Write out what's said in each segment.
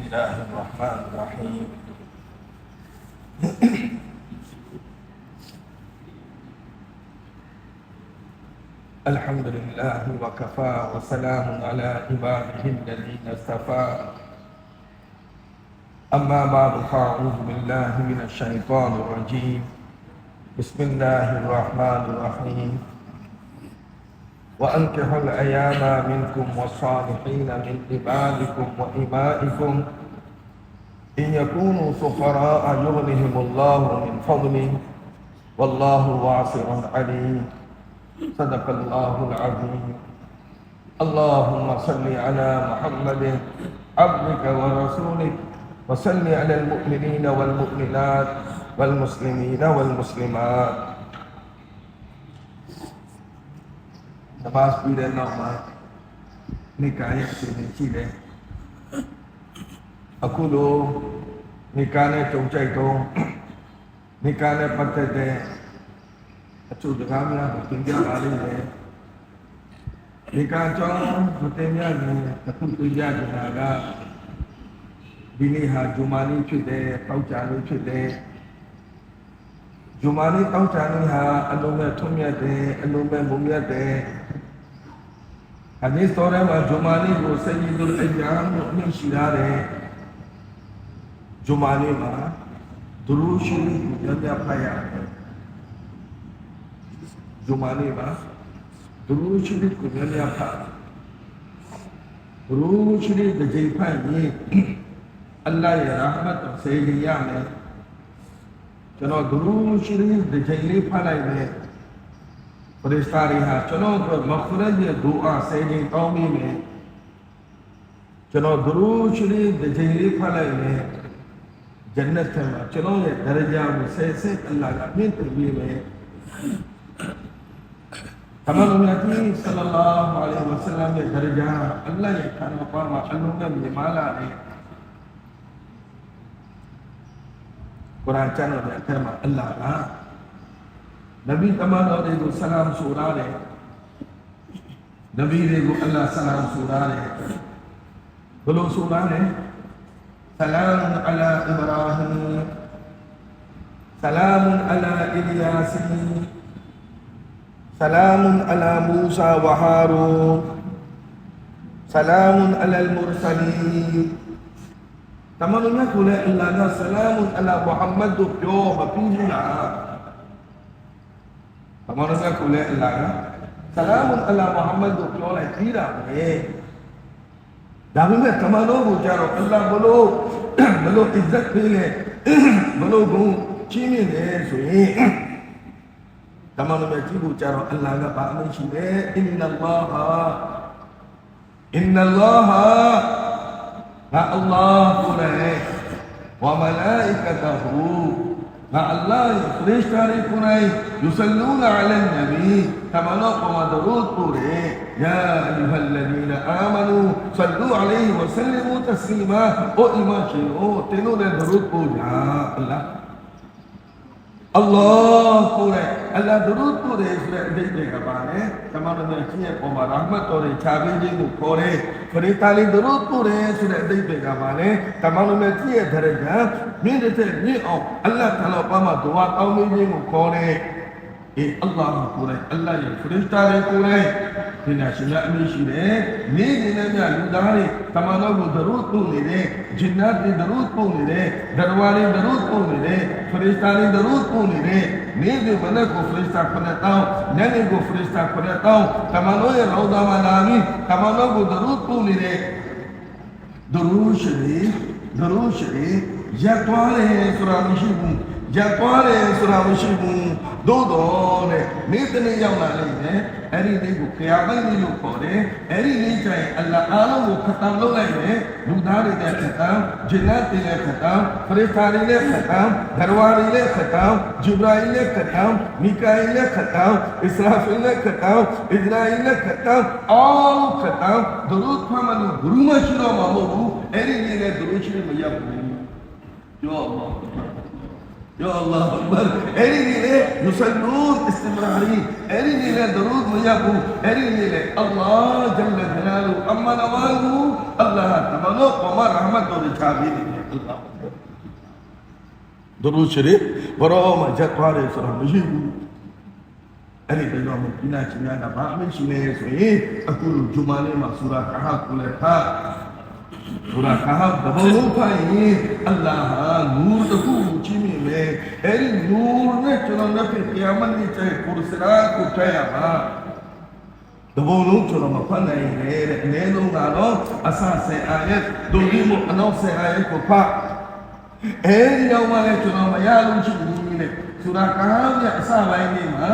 الله الرحمن الرحيم. الحمد لله وكفى وسلام على عباده الذين اصطفى. أما بعد فأعوذ بالله من الشيطان الرجيم. بسم الله الرحمن الرحيم. وأنكحوا الأيام منكم والصالحين من عبادكم وإمائكم إن يكونوا فقراء يغنهم الله من فضله والله واسع عليم. صدق الله العظيم. اللهم صل على محمد عبدك ورسولك وصل على المؤمنين والمؤمنات والمسلمين والمسلمات. نماز پیڑے نوما نکاح سے نیچی အစဉ်ရှိတယ်အခုလိုနိကာနဲ့ကြုံကြိုက်တော့နိကာနဲ့ပတ်သက်တဲ့အချို့စကားများကိုသင်ပြပါလိမ့်မယ်နိကာကြောင့်မတင်ပြရင်အခုသင်ပြနေတာကဒီနေ့ဟာဂျူမာနီဖြစ်တယ်တောက်ကြလေးဖြစ်တယ်ဂျူမာနီတောက်ကြလေးဟာအလုံးမဲ့ထုံးမြတ်တယ်အလုံးမဲ့မုံမြတ်တယ် hadis တော်ထဲမှာဂျူမာနီကိုစัยဒ်အယမ်လို့အမည်ရှိရတယ်ဂျူမာနီမှာဒရူရှိကိုညညဖတ်ရ တယ်ဂျူမာနီမှာဒရူရှိကိုညညဖတ်ဒရူရှိတဲ့ကြိမ်ဖတ်ရင်အလ္လာဟ်ရဲ့ရာဟမတ်ကိုစေရရမယ်ကျွန်တော်ဒရူရှိတဲ့ကြိ မ်လေးဖတ်လိုက်မယ်ပရိသတ်တွေဟာကျွန်တော်တို့မခရတ်ရဲ့ဒူအာဆယ်ချိန်တောင်းပြီးမယ်ကျွန်တော်ဒရူရှရီတစ်ချိန်လေးဖတ်လို က်မယ်ဂျန်နတ်ထဲမှာကျွန်တော်ရဲ့ဒရဂျာကိုဆယ်ဆယ်အလ္လာဟ်ကမြင့်တ င်ပေးမယ်သမန်တော်မြတ်ကြီးဆလလာဟူအလိုင်းဝဆလမ်ရဲ့ဒရဂျာအလ္လာဟ်ရဲ့ခန္ဓာပါမှာအလုံးမဲ့မြင်မာလာတယ်ကုရ်အာန်ကျမ်းတော်ရဲ့အထက်မှာအလ္လာဟ်ကနဗီတမန်တော်တွေကိုဆလမ်ဆိုရတယ်နဗီတွေကိုအလ္လာဟ်ဆလမ်ဆိုရတယ်ဘယ်လိုဆိုရတယ်ဆလမ်အလာအဗရာဟီဆလမ်အလာအီလီယာစီ ဆလမ်အလာမူဆာဝဟာရူဆလမ်အလာမူရဆလီတမန်တော်ကလည်း အလ္လာဟ်ကိုလည်းအလ္လာဟ်ဒုရုဒ်ပို့တယ်ဆိုတဲ့အဓိပ္ပာယ်ကပါလေ။ကျွန်မတို့ရဲ့ရှင်ရဲ့ပုံမှာရာဟမတ်တော်ရဲ့ခြားပင်းခြင်းကိုခေါ်တယ်။ဖရီတာလီဒုရုဒ်ပို့တယ်ဆိုတဲ့အဓိပ္ပာယ်ကပါလေ။ကျွန်မတို့ရဲ့ရှင်ရဲ့ဒရကမြင့်တဲ့မြင့်အောင်အလ္လာဟ်တလောပါမှာဒုဝါတောင်းခြင်းကိုခေါ်တယ်။အေးအလ္လာဟ်ကိုလည်းအလ္လာဟ်ရဲ့ဖရီတာလီကိုလည်း ဒီနာရှင်ကအမိရှိတယ်နေနေနဲ့မြလူသားတွေတမန်တော်ကိုဒရုတ်ပို့နေတယ်ဂျင်နတ်တွေဒရုတ်ပို့နေတယ်ဒရဝါတွေဒရုတ်ပို့နေတယ်ဖရစ်တာတွေဒရုတ်ပို့နေတယ်နေဒီမနက်ကိုဖရစ်တာခနဲ့တောင်းညနေကိုဖရစ်တာခနဲ့တောင်းတမန်တော်ရဲ့ရောဒါမှာလာပြီးတမန်တော်ကိုဒရုတ်ပို့နေတယ်ဒရူရှရီဒရူရှရီရက်သွားတယ်ဆိုတာမရှိဘူး ရက်သွားတယ်ဆိုတာမရှိဘူးသို့တော်တဲ့နေ့တနေ့ရောက်လာလိမ့်မယ်အဲ့ဒီနေ့ကိုခရာပိုင်နေ့လို့ခေါ်တယ်အဲ့ဒီနေ့ကျရင်အလ္လာဟ်အားလုံးကိုခတ်တမ်းလုပ်လိုက်မယ်လူသားတွေလည်းခတ်တမ်းဂျင်နတ်တွေလည်းခတ်တမ်းဖရစ်တာတွေလည်းခတ်တမ်းဒရဝါတွေလည်းခတ်တမ်းဂျူဘရာအီလ်လည်းခတ်တမ်းမီကာအီလ်လည်းခတ်တမ်းအစ္စရာဖီလ်လည်းခတ်တမ်းအစ္စရာအီလ်လည်းခတ်တမ်းအော်ခတ်တမ်းဒရုတ်ဖမ်းမလို့ဘယ်သူမှရှိတော့မှာမဟုတ်ဘူးအဲ့ဒီနေ့လည်းဒရုတ်ရှိမရဘူးပြောပါ Ya Allah Akbar အဲ့ဒီနေ့လေယူဆလူအစ္စမရာရီအဲ့ဒီနေ့လေဒရူဒ်မရဘူးအဲ့ဒီနေ့လေအလ္လာဟ်ဂျလဂျလာလူအမနဝါလူအလ္လာဟ်တမလို့ပ မရဟမတ်တော်ချာပြီးနေတယ်အလ္လာဟ်ဒရူဒ်ရှရီဘရောမဂျတ်သွားတယ်ဆိုတာမရှိဘူးအဲ့ဒီတော့မပြနာချင်ရတာဘာအမရှိလဲဆိုရင်အခုဂျူမာလေးမှာဆူရာကာဟာကိုလည်းဖတ်ဆူရာကာဟာတဘလုံးဖတ်ရင်အလ္လာဟ်နူရ်တစ်ခုချင်းမြင်မယ်အဲ့ဒီနူရ်နဲ့ကျွန်တော်လက်ဖြစ်ကိယာမတ်နေ့ကျရင်ကိုရစရာကိုထည့်ရမှာတဘလုံးကျွန်တော်မဖတ်နိုင်ရင်လည်းအနည်းဆုံးကတော့အစဆယ်အာယတ်ဒုတိယအနောက်ဆယ်အာယတ်ကိုဖတ်အဲဒီတော့မှလည်းကျွန်တော်မရလို့ရှိဘူးလေဆူရာကာဟာရဲ့အစပိုင်းလေးမှာ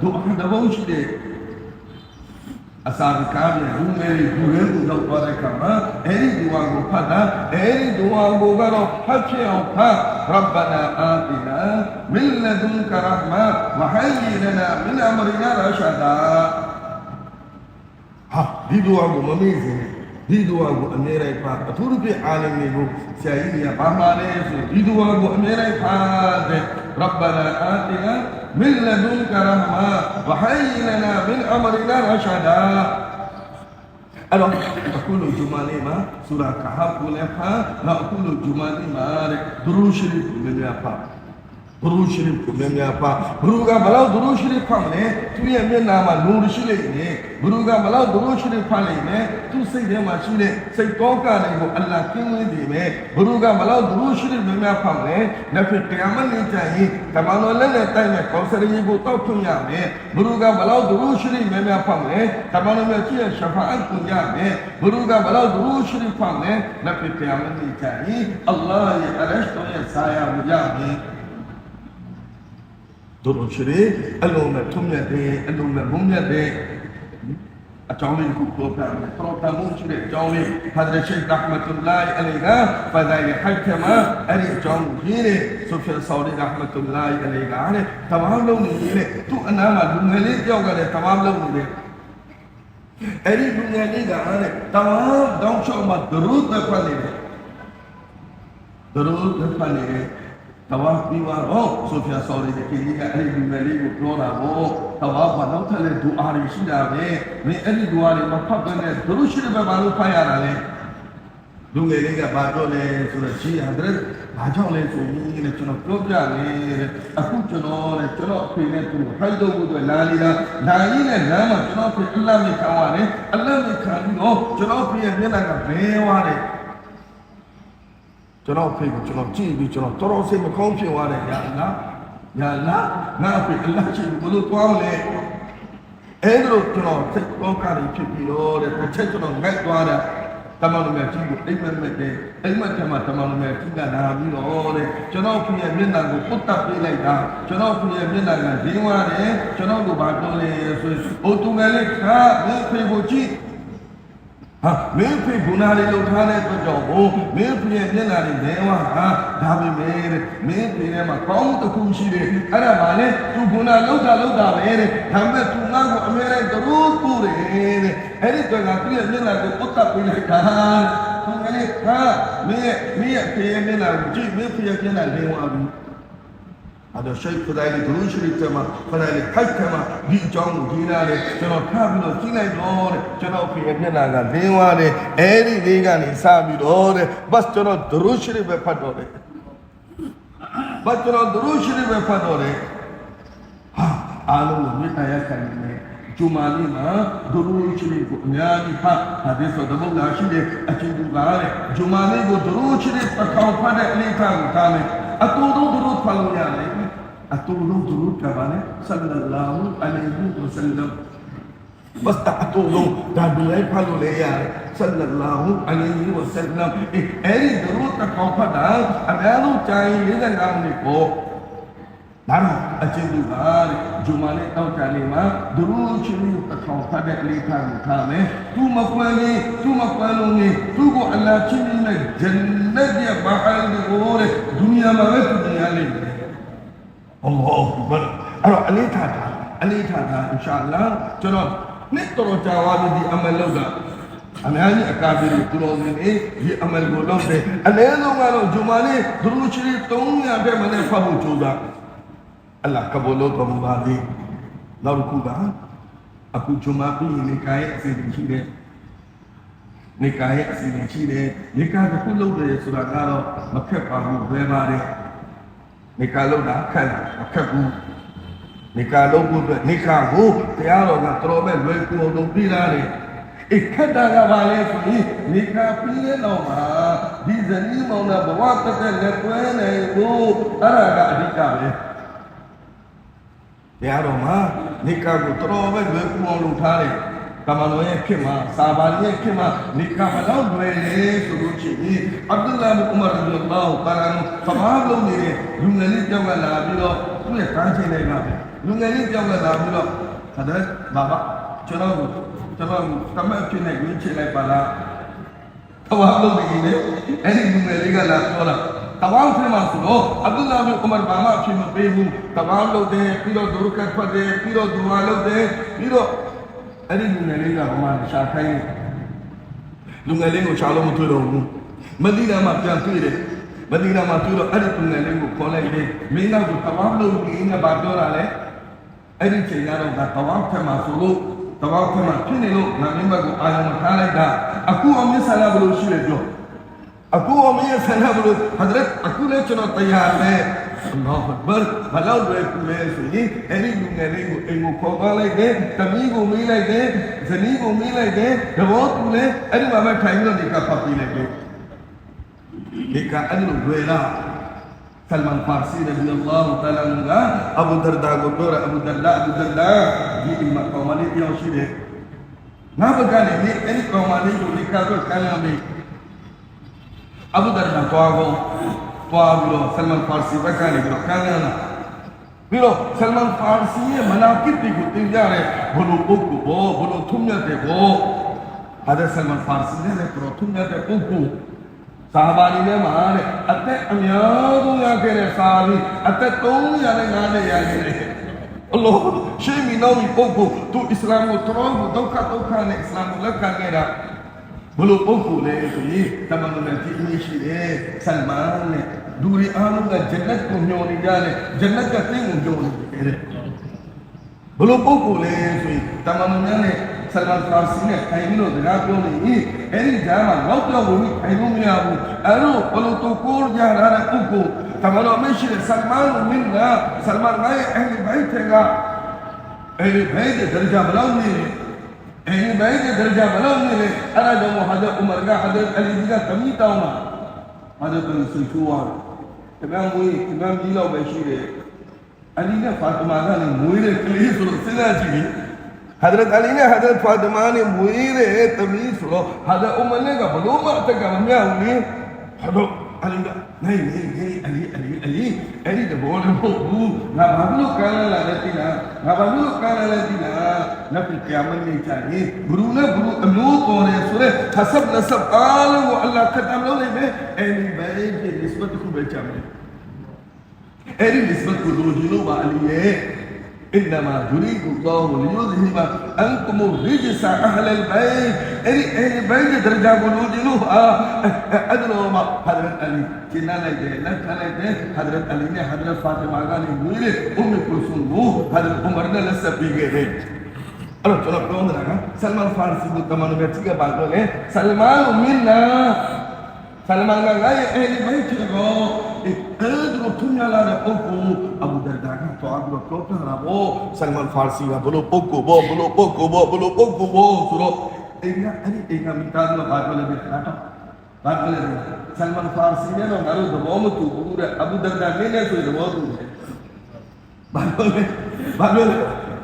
ဒုအတဘုံရှိတဲ့ အစာကားပြန်ဦးမဲလေးဘူရဲကိုတော့သွားတဲ့အခါမှာအဲ့ဒီဒူဝါကိုဖတ်တာအဲ့ဒီဒူဝါကိုကတော့ဖတ်ဖြစ်အောင်ဖတ်ရဗ္ဗနာအာတိနာမင်လဒုန်ကရဟ်မာဝဟယီလနာမင်အမရီနာရရှာဒါဟာဒီဒူဝါကိုမမေ့စေနဲ့ဒီဒူဝါကိုအမြဲတမ်းဖတ်အထူးသဖြင့်အာလမ်တွေကိုဆရာကြီးတွေကဘာမှလဲဆိုဒီဒူဝါကိုအမြဲတမ်းဖတ်တဲ့ရဗ္ဗနာအာတိနာ من لدنك رحمة وهيئ لنا من أمرنا رشدا အဲ့တော့အခုလိုဂျူမာနေ့မှာဆူရာကာဟ်ကိုလည်းဖတ်နောက်အခုလိုဂျူမာနေ့မှာတဲ့ဒရူရှရီကိုလည်းများဖ တ်ဒရူရှရီကိုလည်းများဖတ်ဘရူကဘလောက်ဒရူရှရီဖတ်မလဲသူရဲ့မျက်နှာမှာနူရရှိလိမ့်မယ်ဘရူကဘလောက်ဒရူရှရီဖတ်လိမ့်မယ်သူစိတ်ထဲမှာရှိတဲ့စိတ်တောကတွေကိုအလ္လာဟ်ကင်းဝေးတယ်မယ်ဘရူကဘလောက်ဒရူရှရီများများဖတ်မလဲနောက်ဖြစ်ကိယာမတ်နေ့ကျရင်တမန်တော်လက်နဲ့တိုက်မဲ့ကောင်းစရီကိုတောက်ထွင်ရမယ်ဘရူကဘလောက်ဒရူရှရီများများဖတ်မလဲတမန်တော်မြတ်ကြီးရဲ့ရှဖာအတ်ကိုရမယ်ဘရူကဘလောက်ဒရူရှရီဖတ်မလဲနောက်ဖြစ်ကိယာမတ်နေ့ကျရင်အလ္လာဟ်ရဲ့အရရှ်တော်ရဲ့ဆာယာကိုရမယ် တို့တို့ရှိတယ်အလုံးမဲ့ထုံးမြတ်တယ်အလုံးမဲ့ဘုံမြတ်တယ်အကြောင်းလေးကိုပြောပြမယ်ပရောတမုန်ရှိတဲ့အကြောင်းလေးဖာဒရရှိတ်ရဟမတုလာအလိုင်ကဖာဒိုင်ဟိုက်ထမအဲ့ဒီအကြောင်းကိုရင်းတယ်ဆိုဖီဆော်ဒီရဟမတုလာအလိုင်ကတဲ့တမန်လုံးနေတယ်သူ့အနားမှာလူငယ်လေးတယောက်ကလည်းတမန်လုံးနေတယ်အဲ့ဒီလူငယ်လေးကတဲ့တမန်တောင်းချောင်းမှာဒရုဒ်ပဲဖတ်နေတယ်ဒရုဒ်ပဲဖတ်နေတယ် တဝါပြီးတော့ဆိုဖီယာဆော်ရီတဲ့ကိကြီးကအဲ့ဒီလူငယ်လေးကိုပြောတာပေါ့တဝါကနောက်ထပ်လည်းဒူအာတွေရှိတာပဲမင်းအဲ့ဒီဒူအာတွေမဖတ်ဘဲနဲ့ဒရုရှိတဲ့ဘက်မှာလို့ဖတ်ရတာလေလူငယ်လေးကဘာပြောလဲဆိုတော့ရှိရတယ်ဘာကြောင့်လဲဆိုရင်လည်းကျွန်တော်ပြောပြနေတယ်အခုကျွန်တော်လည်းကျွန်တော်အဖေနဲ့သူဟိုက်တော့ဘုရားလာနေတာလာရင်းနဲ့လမ်းမှာကျွန်တော်ဖေအလ္လာဟ်မိခံရတယ်အလ္လာဟ်မိခံပြီးတော့ကျွန်တော်ဖေရဲ့မျက်နှာကဘဲသွားတယ် ကျွန်တော်ဖေကိုကျွန်တော်ကြည့်ပြီးကျွန်တော်တော်တော်စိတ်မကောင်းဖြစ်သွားတယ်ညာလားညာလားငါဖေအလတ်ချင်ဘလို့သွားမလဲအဲ့ဒါလို့ကျွန်တော်စိတ်ကောင်းကားတွေဖြစ်ပြီးတော့တဲ့တစ်ချက်ကျွန်တော်ငိုက်သွားတာတမန်တော်မြတ်ကြီးကိုအိမ်မက်မက်တဲ့အိမ်မက်ထဲမှာတမန်တော်မြတ်ကြီးကလာပြီးတော့တဲ့ကျွန်တော်ဖေရဲ့မျက်နှာကိုပုတ်တက်ပေးလိုက်တာကျွန်တော်ဖေရဲ့မျက်နှာကဒင်းသွားတယ်ကျွန်တော်ကိုဘာပြောလဲဆိုရင်အိုတူငယ်လေးခါမင်းဖေကိုကြည့် ဟာမင်းဖေဂုဏလေးလှုပ်ထားတဲ့အတွက်ကြောင့်ဟိုမင်းဖေရဲ့မျက်နှာလေးလဲဝါဟာဒါပေမဲ့တဲ့မင်းဖေထဲမှာကောင်းတစ်ခုရှိတယ်အဲ့ဒါမှလည်းသူဂုဏလှုပ်တာလှုပ်တာပဲတဲ့ဒါပေမဲ့သူငါ့ကိုအမြဲတမ်းသူ့ကိုတယ်တဲ့အဲ့ဒီတော့ကသူ့ရဲ့မျက်နှာကိုပုတ်တက်ပေးလိုက်တာသူကလေးဟာမင်းရဲ့မင်းရဲ့ဖေရဲ့မျက်နှာကိုကြည့်မင်းဖေရဲ့မျက်နှာလဲဝါပြီ အဲ့တော့ရှိတ်ခဒိုင်ဒရူရှိရစ်တမခဒိုင်ဟိုက်တမဒီအကြောင်းကိုဒီနာလေကျွန်တော်ထပ်ပြီးတော့ကြီးလိုက်တော့တဲ့ကျွန်တော်ဖေရဲ့မျက်နှာကလင်းသွားတယ်အဲ့ဒီလေးကနေစပြီးတော့တဲ့ဘတ်ကျွန်တော်ဒရူရှိရစ်ပဲဖတ်တော့တယ်ဘတ်ကျွန်တော်ဒရူရှိရစ်ပဲဖတ်တော့တယ်ဟာအားလုံးကိုမေတ္တာရခံနေဂျူမာလေးမှာဒရူရှိရစ်ကိုအများကြီးဖတ်ဟာဒီဆိုတော့လာရှိတဲ့အချင်းတူကတဲ့ဂျူမာလေးကိုဒရူရှိရစ်ပထောင်ဖတ်တဲ့အလေးခံကိုထားမယ်အတူတူဒရူဖတ်လို့ရတယ် أتولوا دروب كمان صلى الله عليه وسلم بس تأتولوا دابلي فلو ليا صلى الله عليه وسلم أي دروب تكوفا دا أمانو جاي لنا نامنكو ဒါတော့အချင်းသူကဂျူမာနဲ့တောက်ကြလေးမှာဒရူချင်းကိုတစ်ထောင်ဖတ်တဲ့အလေးထားကိုထားမယ်။သူမကွမ်းလေးသူမကွမ်းလုံးလေးသူ့ကိုအလ္လာဟ်ချင်းနဲ့ဂျန်နတ်ရဲ့ဘာဟာဒီကိုတဲ့ဒုနီယာမှာပဲသူတရားလေးတယ်။ အလ္လာဟ်အဘာအဲ့တော့အလေးထားတာအလေးထားတာအင်ရှာအလ္လာဟ်ကျွန်တော်နှစ်တော်ကြာသွားပြီဒီအမလုတ်ကအအများကြီးအကားတွေသူတော်စင်တွေဒီအမလကိုလုပ်တယ်အနည်းဆုံးကတော့ဂျုမာလေးဒရုချရီ300တဲ့မနဲ့ဖတ်ဖို့ကြိုးစားအလ္လာဟ်ကဘလို့တော်မူပါသည်နောက်တစ်ခုကအခုဂျုမာပြီးရင်နေကိုင်းအစီအစဉ်ရှိတယ်နေကာရဲ့အစီအစဉ်ရှိတယ်နေကာတစ်ခုလုပ်တယ်ဆိုတာကတော့မခက်ပါဘူးပဲပါတယ် နေကာလုပ်တာခက်တာမခက်ဘူးနေကာလုပ်ဖို့အတွက်နေကာကိုတရားတော်ကတော်မဲ့လွယ်ကူအောင်လုပ်ပြီးသားတယ်အခက်တာကဘာလဲဆိုရင်နေကာပြီးတဲ့နောက်မှာဒီဇနီးမောင်နှံဘဝတက်တဲ့လက်တွဲနိုင်ဖို့အဲ့ဒါကအဓိကပဲတရားတော်မှာနေကာကိုတော်မဲ့လွယ်ကူအောင်လုပ်ထားတယ် ကမလောရဲ့ဖြစ်မှာစာဘာရဲ့ဖြစ်မှာနိကာမလောက်လွယ်လေဆိုလို့ရှိရင်အဗ္ဒူလာဘ်ဥမာရဒီလောတာလာနသဘာဝလုံးနေတဲ့လူငယ်လေးကြောက်ကလာပြီးတော့သူ့ရဲ့ကမ်းခြေတွေကလူငယ်လေးကြောက်ကလာပြီးတော့ခဒတ်ဘာဘာကျွန်တော်ကျွန်တော်တမက်ဖြစ်နေဝင်ချလိုက်ပါလားသဘာဝလုံးနေတယ်အဲ့ဒီလူငယ်လေးကလာပြောတာတဘောင်းဖြစ်မှာဆိုတော့အဗ္ဒူလာဘ်ဥမာဘာမှဖြစ်မပေးဘူးတဘောင်းလုပ်တယ်ပြီးတော့ဒုရကတ်ဖတ်တယ်ပြီးတော့ဒူဝါလုပ်တယ်ပြီးတော့ အဲ့ဒီလူငယ်လေးကဘာမှရှာခိုင်းလူငယ်လေးကိုရှာလို့မတွေ့တော့ဘူးမဒီနာမှာပြန်တွေ့တယ်မဒီနာမှာတွေ့တော့အဲ့ဒီလူငယ်လေးကိုခေါ်လိုက်တယ်မင်းကတဘောင်းလုပ်ပြီးနေပါပြောတာလေအဲ့ဒီချိန်ကတော့ငါတဘောင်းဖက်မှာဆိုလို့တဘောင်းဖက်မှာဖြစ်နေလို့ငါမင်းဘက်ကိုအာရုံထားလိုက်တာအခုအမင်းဆလာဘလို့ရှိရပြောအခုအမင်းဆလာဘလို့ဟဒရတ်အခုလည်းကျွန်တော်တရားလဲ Allahu Akbar. ဘာလို့လဲလဲဆိုရင်အဲ့ဒီလူငယ်လေးကိုအိမ်ကိုခေါ်သွားလိုက်တယ်၊တမီးကိုမေးလိုက်တယ်၊ဇနီးကိုမေးလိုက်တယ်၊တဘောသူလဲအဲ့ဒီမှာပဲထိုင်ပြီးတော့ဒီကပ်ပီးလိုက်တယ်။ဒီကအဲ့လိုဝေလာဆလမန်ဖာစီရဒီအလ္လာဟ်တလန်ကအဘူဒရဒါကိုတော့အဘူဒလ္လာအဘူဒလ္လာဒီအိမ်မှာပေါ်မလေးပြောင်းရှိတယ်။နောက်ဘက်ကနေဒီအဲ့ဒီပေါ်မလေးကိုဒီကပ်ကိုခံရမယ်။အဘူဒရဒါကွာကော သွားပြီးတော့ဆလမန်ဖာစီဘက်ကနေပြီးတော့ကမ်းလှမ်းလာပြီးတော့ဆလမန်ဖာစီရဲ့မနာကိတွေကိုသင်ကြတဲ့ဘလိုပုဂ္ဂိုလ်ဘောဘလိုထုံမြတ်တဲ့ဘောဟာဒဆလမန်ဖာစီနဲ့ပရောထုံမြတ်တဲ့ပုဂ္ဂိုလ်စာဘာဒီထဲမှာတဲ့အသက်အများဆုံးရခဲ့တဲ့စာပြီးအသက်300နဲ့900ရခဲ့တယ်အလ္လာဟ်ရှေးမီနောမီပုဂ္ဂိုလ်သူအစ္စလာမ်ကိုတော်တော်ဒုက္ခဒုက္ခနဲ့အစ္စလာမ်ကိုလက်ခံခဲ့တာ ဘလို့ပုဂ္ဂိုလ်လဲဆိုရင်တမန်တော်နဲ့ကြည့်နေရှိတယ်ဆလမန်နဲ့လူတွေအားလုံးကဂျန်နတ်ကိုမျှော်နေကြတယ်ဂျန်နတ်ကသိကိုမျှော်နေတယ်ဘလို့ပုဂ္ဂိုလ်လဲဆိုရင်တမန်တော်များနဲ့ဆလမန်ဖာစီနဲ့ထိုင်ပြီးတော့စကားပြောနေရင်အဲ့ဒီကြားမှာလောက်တော့ဝင်ပြီးထိုင်လို့မရဘူးအဲ့တော့ဘလို့တူကိုကြရတဲ့ပုဂ္ဂိုလ်တမန်တော်မရှိတဲ့ဆလမန်မင်းကဆလမန်ကအဲ့ဒီဘိုက်တဲ့ကအဲ့ဒီဘိုက်တဲ့ဒရဂျာဘလောက်နေလဲ အဲ့ဒီဘိုက်တဲ့ဒရဂျာဘလောက်နေလဲအဲ့ဒါကြောင့်ဟာဒ်ဥမာကဟာဒ်အလီကတမီတောင်းတာဟာဒ်ကိုဆွေးချိုးသွားတယ်တကယ်မွေးတကယ်ကြီးလောက်ပဲရှိတယ် ဘာလို့လဲနိုင်နေနေအလီအလီအလီအဲ့ဒီတဘောတော့မဟုတ်ဘူးငါဘာလို့ကမ်းလာလဲတိလားငါဘာလို့ကမ်းလာလဲတိလားနဗီကယာမနေကြရင်ဂရုနဲ့ဂရုအလိုပေါ်တယ်ဆိုတော့ဟဆပ်လဆပ်အားလုံးကိုအလ္လာဟ်ကတမ်းလုပ်လိုက်မယ်အဲ့ဒီဘယ်ဖြစ် nisbat ခုပဲကြမယ်အဲ့ဒီ nisbat ကိုတို့ဒီလိုပါအလီရဲ့ إنما يريد الله ليذهب أنكم الرجس أهل البيت أي أهل البيت درجة بلوجلوها أدلوا ما حضرت علي كنا لديه لك لديه حضرت علي نے حضرت فاطمہ غانی میرے ام کلثوم وہ حضرت عمر نے لسا پی گئے تھے اللہ تعالیٰ پروند رہا سلمان فارسی کو تمام بیٹھ کے بات کرے سلمان منا سلمان کا غیر اہل بیت کو ga ehli bait ko ẹ̀ẹ́dùn tó ní alára ọkọ̀ abudada kan tó agbọ̀ tó tó ara bọ́ Salman Farsi ka bolo poko bọ́ bolo poko bọ́ bolo poko bọ́ sọ̀rọ̀ ẹ̀yà ẹni ẹ̀yà mi ta lọ bá gbọ́lẹ̀ bẹ̀ kàtà bá gbọ́lẹ̀ bẹ̀ Salman Farsi ne lọ nàró dọ̀bọ̀ ọmọ tó burú rẹ̀ abudada ne ne so ìdọ̀bọ̀ tó rẹ̀ bá gbọ́lẹ̀ bá gbọ́lẹ̀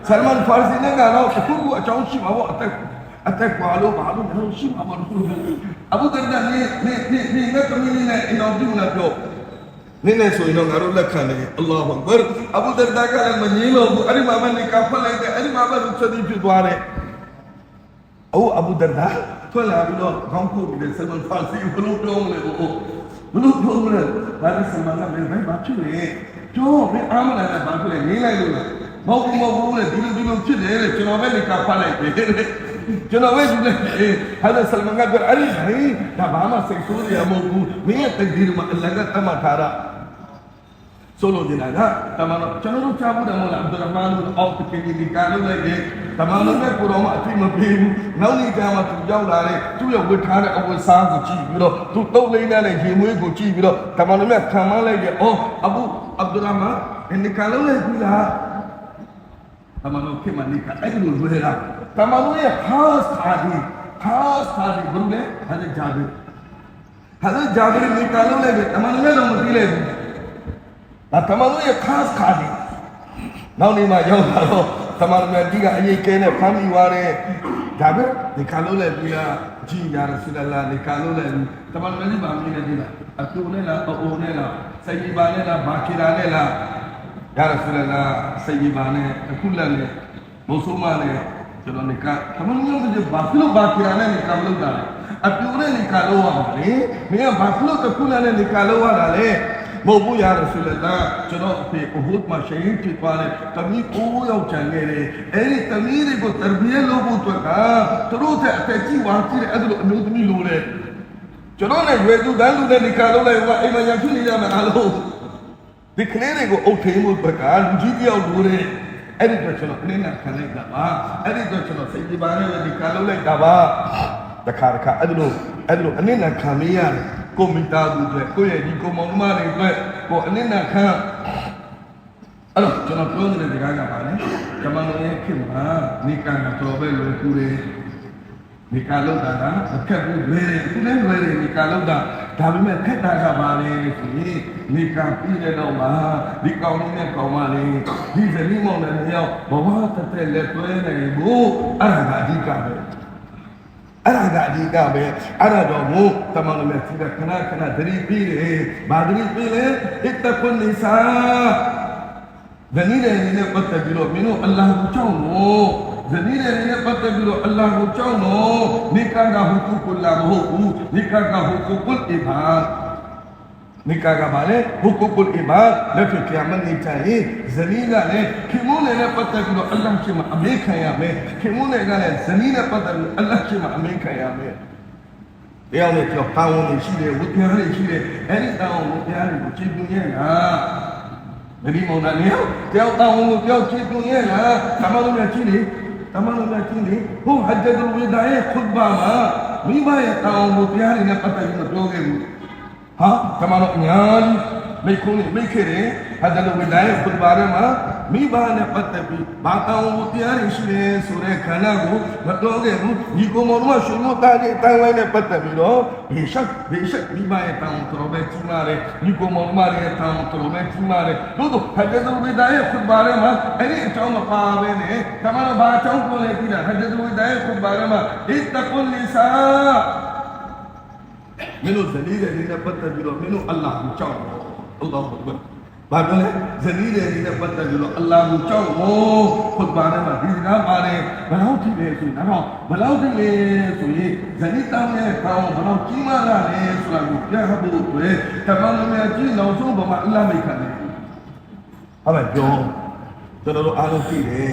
Salman Farsi ne ka náà kúrú àtàwọn sì máa wọ àtẹkù àtẹkù àlọ́ bàálù náà sì máa wọ abudada ne ne ne ne ne kàmí ne ne ìnáwó na jọ နည်းန ည်းဆိုရင်တော့ငါတို့လက်ခံတယ်အလ္လာဟ်အက္ဘာအဘူဒရဒါကလည်းမငြင်းလို့ဘူးအဲ့ဒီမှာမနေကဖတ်လိုက်တယ်အဲ့ဒီမှာပဲသူချက်ပြီးဖြစ်သွားတယ်အိုးအဘူဒရဒါထွက်လာပြီးတော့ခေါင်းခုတ်ပြီးဆလမန်ဖာစီဘလို့ပြောမလဲအိုးဘလို့ပြောမလဲဒါနဲ့ဆလမန်ကမင်းဘယ်မှာဖြစ်လဲပြောမင်းအားမလာနဲ့ဘာဖြစ်လဲငင်းလိုက်လို့လားမဟုတ်ဘူးမဟုတ်ဘူးလေဒီလိုဒီလိုဖြစ်တယ်လေကျွန်တော်ပဲနေကဖတ်လိုက်တယ်တဲ့ကျွန်တော်ပဲယူလိုက်တယ်ဟာဇဆလမန်ကပြောအဲ့ဒီဟိဒါဘာမှစိတ်ဆိုးရမဟုတ်ဘူးမင်းရဲ့တကယ်မှာအလ္လာဟ်ကတတ်မှတ်ထားတာ ဆိုလို့ဒီလားတမန်တော်ကျွန်တော်တို့ချဖို့တယ်မဟုတ်လားအဗ္ဒူရမန်တို့အောက်တကယ်ဒီကာလို့လိုက်တယ်တမန်တော်နဲ့ကိုတော်မအပြစ်မပေးဘူးနောက်နေ့ကျမှသူရောက်လာတယ်သူ့ရဲ့ဝတ်ထားတဲ့အဝတ်စားကိုကြည့်ပြီးတော့သူတုတ်လိမ့်တဲ့ရေမွေးကိုကြည့်ပြီးတော့တမန်တော်ကခံမလိုက်တယ်အော်အဘူအဗ္ဒူရမန်ဒီကာလို့လိုက်ပြီလားတမန်တော်ခင်မနိကအဲ့ဒီလိုလွယ်တာတမန်တော်ရဲ့ khas သာဒီ khas သာဒီဘုရားဟာဇဂျာဘီဟာဇဂျာဘီနိကလုံးလည်းတမန်တော်လည်းတော့မသိလိုက်ဘူး ဒါတမန်တော်ရဲ့ khas သာဒီနောက်နေ့မှရောက်လာတော့တမန်တော်ဒီကအရေးကဲနဲ့ဖမ်းမိသွားတယ်ဒါပဲနိကလုံးလည်းပြီးလားကြည်ယာရဆူလလာနိကလုံးလည်းတမန်တော်လည်းဗာမင်းလည်းဒီလားအတူနဲ့လားအိုနဲ့လားစိတ်ပါနဲ့လားဘာခိရာနဲ့လား ya rasulullah စိတ်ကြီးပါနဲ့အခုလက်နဲ့မိုးဆိုးမနဲ့ကျွန်တော်နေကသမန်မျိုးတွေဘာဖြစ်လို့ဘာကြရနဲ့နေကမလုပ်တာလဲအပြူနဲ့နေကလို့ရမှာလေမင်းကဘာဖြစ်လို့တခုနဲ့နေကလို့ရတာလဲ မဟုတ်ဘူး ya rasulullah ကျွန်တော်အဖေအဟုတ်မှာရှိရင်ဖြစ်သွားတယ်တမီးကိုယောက်ချန်ခဲ့တယ်အဲ့ဒီတမီးတွေကိုတရဘီယလုပ်ဖို့အတွက်ကသူတို့တဲ့အသက်ကြီးဝါကြီးတဲ့အဲ့လိုအမျိုးသမီးလိုလေကျွန်တော်နဲ့ရွယ်သူတန်းလူနဲ့နေကလို့လိုက်ဟိုအိမ်မှာရဖြစ်နေကြမှာအားလုံးဒီကလေးတွေကိုအုပ်ထိန်မှုဘက်ကလူကြီးတယောက်လိုတယ်အဲ့ဒီတော့ကျွန်တော်အနေနဲ့ခံလိုက်တာပါအဲ့ဒီတော့ကျွန်တော်စိတ်ကြည်ပါနဲ့ဒီကလုံးလိုက်တာပါတခါတခါအဲ့ဒီလိုအဲ့ဒီလိုအနေနဲ့ခံမရတယ် ကိုမိသားစုတွေကိုယ့်ရဲ့ဒီကိုမောင်နှမတွေအတွက်ကိုအနေနဲ့ခံအဲ့တော့ကျွန်တော်ပြောနေတဲ့ဒီကားကပါလေကမန်တော်ရဲ့ခင်မှာနေကံတော်ပဲလွယ်ကူတယ်ဒီကာလောက်တာကအခက်ဘူးလွယ်တယ်အခုလည်းလွယ်တယ်ဒီကာလောက်တာဒါပေမဲ့ခက်တာကပါလေဆိုရင်ဒီကာပြီးတဲ့တော့မှဒီကောင်လေးနဲ့ကောင်မလေးဒီဇနီးမောင်နဲ့မြောက်ဘဝတစ်သက်လက်တွဲနိုင်ဖို့အဲ့ဒါကအဓိကပဲ အဲ့ဒါကအဓိကပဲအဲ့ဒါတော့မို့တမန်တော်မြတ်ကြီးကခဏခဏသတိပြီးတယ်ဘာသတိပြီးလဲအတ္တကွန်နိစာဇနီးတဲ့အနေနဲ့ပတ်သက်ပြီးတော့မင်းတို့အလ္လာဟ်ကိုကြောက်လို့ဇနီးတဲ့အနေနဲ့ပတ်သက်ပြီးတော့အလ္လာဟ်ကိုကြောက်လို့နိကာကဟူကုကုလာမဟုတ်ဘူးနိကာကဟူကုကုလ်အီဘာ ဒ်နိကာကပါလေဟူကုကုလ်အီဘာဒ်လက်ဖြစ်ကြမနေချင်ဇနီးကလည်းခင်မုန်းနဲ့ပတ်သက်ပြီးတော့အလ္လာဟ်ရှိမှအမေခံရမယ်ခင်မုန်းနဲ့ကလည်းဇနီးနဲ့ပတ်သက်ပြီးအလ္လာဟ်ရှိမှအမေခံရမယ်တယောက်နဲ့တယောက်တာဝန်တွေရှိတယ်ဝိညာဉ်တွေရှိတယ်အဲ့ဒီတာဝန်ဝိညာဉ်တွေကိုကြည်ပြင်းရတာမဒီမောင်နာနေတယောက်တောင်းကိုပြောချစ်သူရဲ့လားတမန်တော်ကြီးလေတမန်တော်ကြီးလေဟိုဟဂျ်ဒ်ဝေဒါရဲ့ခွတ်ဘာမှာမိဘရဲ့တောင်းကိုတရားတွေနဲ့ပတ်သက်ပြီးတော့ပြောခဲ့ဘူး ဟာတမန်တော်ညာမိခုံးနေမိခဲ့တယ်ဟဂျ်ဒ်ဝေဒါရဲ့ခွတ်ဘာထဲမှာမိဘနဲ့ပတ်သက်ပြီးဘာတောင်းကိုတရားတွေရှိတယ်ဆိုတဲ့ခန္ဓာကိုမတော်ခဲ့ဘူးဒီကောင်မောင်တို့ကရှင်တို့သားတွေတိုင်ဝိုင်းနဲ့ပတ်သက်ပြီးတော့ဘေရှက်ဘေရှက်မိဘရဲ့တောင်းတော်ပဲကြီးမားတယ်ဒီကောင်မောင်တို့ရဲ့တောင်းတော်ပဲကြီးမားတယ်တို့တို့ဟဂျ်ဒ်ဝေဒါရဲ့ခွတ်ဘာထဲမှာအဲ့ဒီအကြောင်းမပါဘဲနဲ့တမန်တော်ဘာအကြောင်းကိုလည်းကြည့်တာဟဂျ်ဒ်ဝေဒါရဲ့ခွတ်ဘာထဲမှာအစ်တကွန်လီဆာ မင်းတို့ဇနီးတဲ့နေနဲ့ပတ်သက်ပြီးတော့မင်းတို့အလ္လာဟ်ကိုကြောက်တယ်အလ္လာဟ်ဘတ်ဘာပြောလဲဇနီးတဲ့နေနဲ့ပတ်သက်ပြီးတော့အလ္လာဟ်ကိုကြောက်ဖို့ခွတ်ဘာထဲမှာဒီစကားပါတယ်ဘယ်တော့ကြည့်လဲဆိုရင်တော့ဘယ်တော့ကြည့်လဲဆိုရင်ဇနီးတောင်းရဲ့ကောင်းဘယ်တော့ကြီးမားလာလဲဆိုတာကိုပြဟဖို့အတွက်တမန်တော်များကြီးနောက်ဆုံးဘာမှအလ္လာဟ်မိတ်ခံတယ်ဟုတ်ပါပြောကျွန်တော်တို့အားလုံးကြည့်တယ်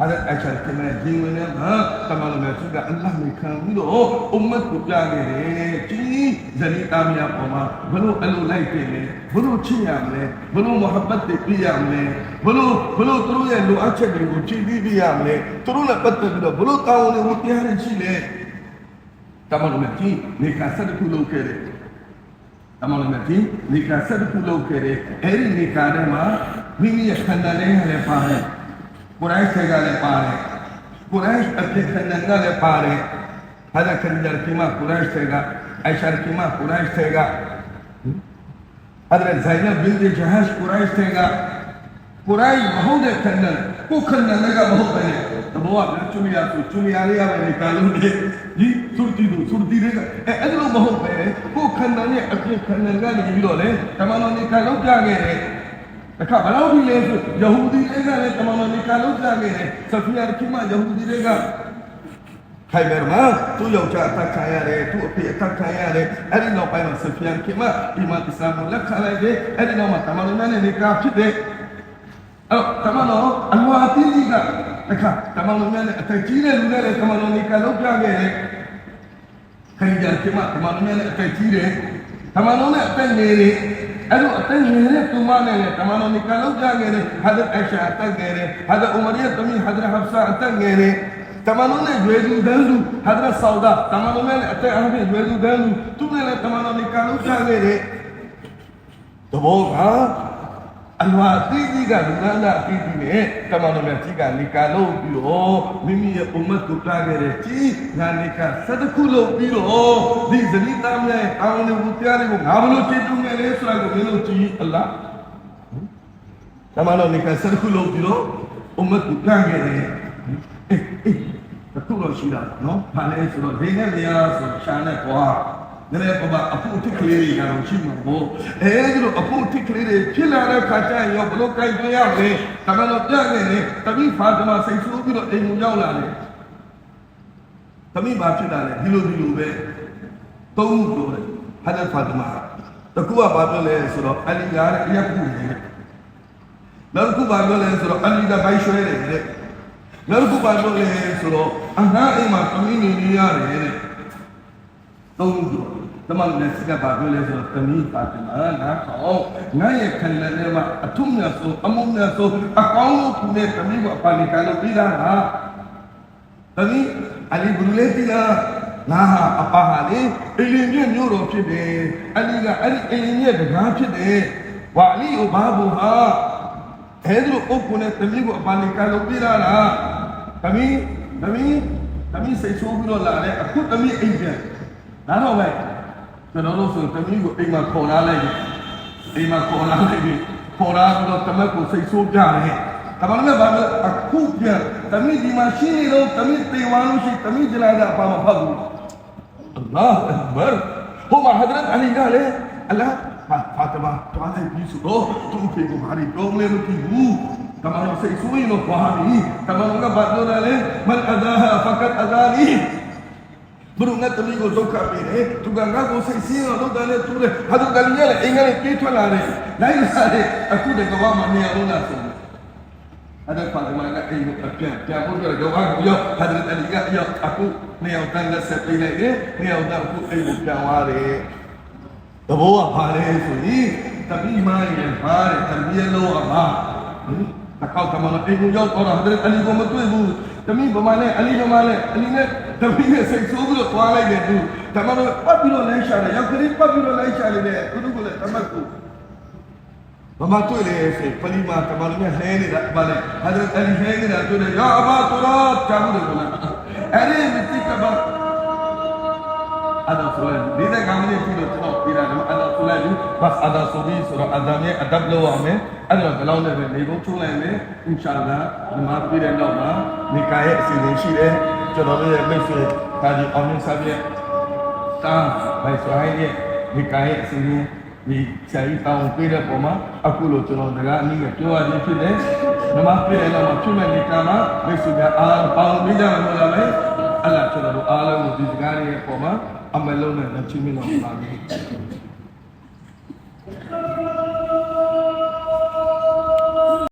အဲ့ဒါအချက်တည်းဂျင်းဝင်နေမှာတမန်တော်မြတ်ကအလ္လာဟ်မိခံပြီးတော့အွမ်မတ်ကိုပြခဲ့တယ်ကြီးဇနီးသားများပေါ်မှာဘလို့အလိုလိုက်ပြင်လဲဘလို့ချစ်ရမလဲဘလို့မုဟဘတ်တွေပြရမလဲဘလို့ဘလို့သူတို့ရဲ့လိုအပ်ချက်တွေကိုကြည့်ပြီးပြရမလဲသူတို့နဲ့ပတ်သက်ပြီးတော့ဘလို့တောင်းဝန်တွေကိုတရားရရှိလဲတမန်တော်မြတ်ကြီးနေကဆက်တစ်ခုလုပ်ခဲ့တယ်တမန်တော်မြတ်ကြီးနေကဆက်တစ်ခုလုပ်ခဲ့တယ်အဲ့ဒီနေကထဲမှာမိမိရဲ့ခန္ဓာလေးနဲ့လည်းပါတယ် ကိုယ်တိုင်းဆဲကလည်းပါတယ်ကုရိုင်းအဖြစ်ခဏကလည်းပါတယ်ဟာဒါခရီးဒကိမကုရိုင်းတွေကအိုင်ရှာကိမကုရိုင်းတွေကဟာဒါဇိုင်နဘင်ဂျဟတ်ကုရိုင်းတွေကကုရိုင်းမဟုတ်တဲ့ခဏကိုခဏလည်းကမဟုတ်ပဲတဘောကကျွမီယာဆိုကျွမီယာလေးရမယ်ကာလုံးဒီဒီသူတီတို့သူတီတွေကအဲအဲ့လိုမဟုတ်ပဲကိုခဏနဲ့အဖြစ်ခဏကနေပြီးတော့လေတမန်တော်နေကာလုံးပြခဲ့တယ် အခါဘယ်လောက်ဒီလဲဆိုယဟူဒီတွေကလည်းတမန်တော်နေကာလုံးပြခဲ့တယ်ဆဖီယာကိမယဟူဒီတွေကခိုင်ဘာမှာသူ့ယောက်ျားအသက်ခံရတယ်သူ့အဖေအသက်ခံရတယ်အဲ့ဒီနောက်ပိုင်းမှာဆဖီယာကိမအီမန်အစ္စလာမ်ကိုလက်ခံလိုက်တယ်အဲ့ဒီနောက်မှာတမန်တော်နဲ့နေကာဖြစ်တယ်အဲ့တော့တမန်တော်အလွာအသီးကြီးကတခါတမန်တော်နဲ့အသက်ကြီးတဲ့လူနဲ့လည်းတမန်တော်နေကာလုံးပြခဲ့တယ်ခရီးကြကိမတမန်တော်နဲ့အသက်ကြီးတယ်တမန်တော်နဲ့အသက်ငယ်တယ် အဲ့လိုအသက်ငယ်တဲ့သူမနဲ့လည်းတမန်တော်နေကာလုံးပြခဲ့တယ်ဟာဒတ်အိုင်ရှာအသက်ငယ်တယ်ဟာဒတ်ဥမရီယသမီးဟာဒတ်ဟဖ်ဆာအသက်ငယ်တယ်တမန်တော်နဲ့ရွယ်သူတန်းသူဟာဒတ်ဆောဒါတမန်တော်နဲ့အသက်အားဖြင့်ရွယ်သူတန်းသူသူနဲ့လည်းတမန်တော်နေကာလုံးပြခဲ့တယ်တဘောက အလွာတိတိကလူနာနာတိတိနဲ့တမန်တော်မြတ်ကြီးကနေကာလို့ပြီးတော့မိမိရဲ့အုမတ်ကိုပြခဲ့တဲ့ကြီးငါနေကစတခုလို့ပြီးတော့ဒီဇနီးသားမြတ်အောင်းနေဘူးပြတယ်ကိုငါဘလို့ချစ်တူငယ်လေးဆိုတာကိုမင်းတို့ကြည့်အလားတမန်တော်နေကစတခုလို့ပြီးတော့အုမတ်ကိုပြခဲ့တယ်အေးအေးတခုတော့ရှိတာနော်ဘာလဲဆိုတော့ဒီနဲ့မရဆိုရှာနဲ့ကွာ နည်းနည်းပပအဖို့တစ်ကလေးတွေကတော့ရှိမှာပေါ့အဲဒီလိုအဖို့တစ်ကလေးတွေဖြစ်လာတဲ့ခါကျရင်ရောဘလို့ကြိုက်ကြရလဲတမန်တော်ပြခဲ့တယ်တပိဖာတမစိတ်ဆိုးပြီးတော့အိမ်ကိုရောက်လာတယ်တမိဘာဖြစ်လာလဲဒီလိုဒီလိုပဲသုံးလို့လေဟာဒတ်ဖာတမတကူကဘာပြောလဲဆိုတော့အလီကအရက်ခုနေနောက်တစ်ခုဘာပြောလဲဆိုတော့အလီကဘိုက်ရွှဲတယ်တဲ့နောက်တစ်ခုဘာပြောလဲဆိုတော့အငှားအိမ်မှာတမိနေနေရတယ်တဲ့ သုံးလို့တမန်နဲ့စကဘာပြောလဲဆိုတော့တမိပါတမနာခေါငါရဲ့ခန္ဓာထဲမှာအထုမြတ်ဆိုအမုန်းမြတ်ဆိုအကောင်းဆုံးနဲ့တမိကိုအပါလိကလို့ပြီးတာဟာတမိအလီဘလူလေးတီလာငါဟာအပါဟာလေအလင်းမြင့်မျိုးတော်ဖြစ်တယ်အလီကအဲ့ဒီအလင်းမြင့်တကားဖြစ်တယ်ဝါအလီကိုဘာဘူးဟာအဲ့ဒီလိုအုပ်ကိုနဲ့တမိကိုအပါလိကလို့ပြီးတာလားတမိတမိတမိစိတ်ဆိုးပြီးတော့လာတယ်အခုတမိအိမ်ပြန် ဒါတော့ပဲကျွန်တော်တို့ဆိုတမိကိုအိမ်မှာခေါ်လာလိုက်တယ်အိမ်မှာခေါ်လာလိုက်တယ်ခေါ်လာပြီးတော့တမက်ကိုစိတ်ဆိုးပြတယ်တမန်လည်းဘာလဲအခုပြန်တမိဒီမှာရှိနေတော့တမိတေဝါလို့ရှိတမိကြလာတာပါမဖတ်ဘူးအလ္လာဟ်အက်ဘာဟိုမှာဟဒရတ်အလီကလေအလ္လာဖာဖာတမတွားလိုက်ပြီးဆိုတော့သူ့ဖေကိုဘာလို့ပြောမလဲမသိဘူးတမန်တော်စိတ်ဆိုးရင်တော့ဘာပြီတမန်တော်ကဘာပြောလဲမန်အဒါဟာဖကတ်အဒါလီ ဘုရုငတ်တမီကိုဒုက္ခပေးတယ်သူကငါ့ကိုစိတ်ဆင်းတော့လောက်တယ်သူလည်းဟာသူကလည်းလည်းအင်္ဂလိပ်ပြေးထွက်လာတယ်လိုက်လာတယ်အခုတကဘာမှမရဘူးလားဆိုအဲ့ဒါဖာတမကအိမ်ကိုအပြန်ပြန်ဖို့တော့ယောဂကိုရောက်ဟာဒရတ်အလီကရောက်အခုနေအောင်တန်းလက်ဆက်ပေးလိုက်တယ်နေအောင်တော့အခုအိမ်ကိုပြန်သွားတယ်တဘောကဘာလဲဆိုရင်တပိမိုင်းရဲ့ဘာတဲ့တပိယလုံးကဘာတကောက်တမန်အိမ်ကိုရောက်တော့ဟာဒရတ်အလီကိုမတွေ့ဘူးတမိဗမာနဲ့အလီဗမာနဲ့အလီနဲ့ တမိနဲ့စိတ်ဆိုးပြီးတော့သွားလိုက်တယ်သူတမန်တော်ပတ်ပြီးတော့လိုက်ရှာတယ်ရောက်ကလေးပတ်ပြီးတော့လိုက်ရှာတယ်သူတို့ကလည်းတမတ်ကိုဗမာတွေ့လေဆိုပလီမာတမန်တော်နဲ့ဟဲနေတာဗာလေဟာဒရတ်အလီဟဲနေတာတွေ့တယ်ယာအဘာတူရာတာဘူးတယ်ကလားအဲ့ဒီမတိကဘာအဒါဆိုရင်ဒီတဲ့ကောင်လေးပြီးတော့ကျွန်တော်ပြရတယ်အဒါဆိုလိုက်ဘူးဘတ်အဒါဆိုပြီးဆိုတော့အဒါရဲ့အဒပ်လို့ရမယ်အဲ့တော့ဘယ်လောက်နဲ့ပဲနေဖို့ချုံးလိုက်မယ်အင်ရှာအလ္လာဒီမှာပြတဲ့နောက်မှာနေကာရဲ့အစီအစဉ်ရှိတယ် ကျွန်တော်တို့ရဲ့မိတ်ဆွေဒါဒီအောင်မြင်စားပြည့်တာဘိုင်ဆိုင်းရဲ့ဒီကာရဲ့အစီအစဉ်ဒီဆရာကြီးတောင်းပေးတဲ့ပုံမှာအခုလိုကျွန်တော်တရားအနည်းငယ်ပြောရခြင်းဖြစ်တယ်နမပြည့်တဲ့နောက်မှာဖြစ်မဲ့နေကာမှာမိတ်ဆွေများအားပေါင်းပြီးကြမှာမဟုတ်လားပဲအဲ့ဒါကျွန်တော်တို့အားလုံးကိုဒီစကားတွေရဲ့ပုံမှာအမလုံးနဲ့လက်ချင်းမင်းတော်ပါမယ်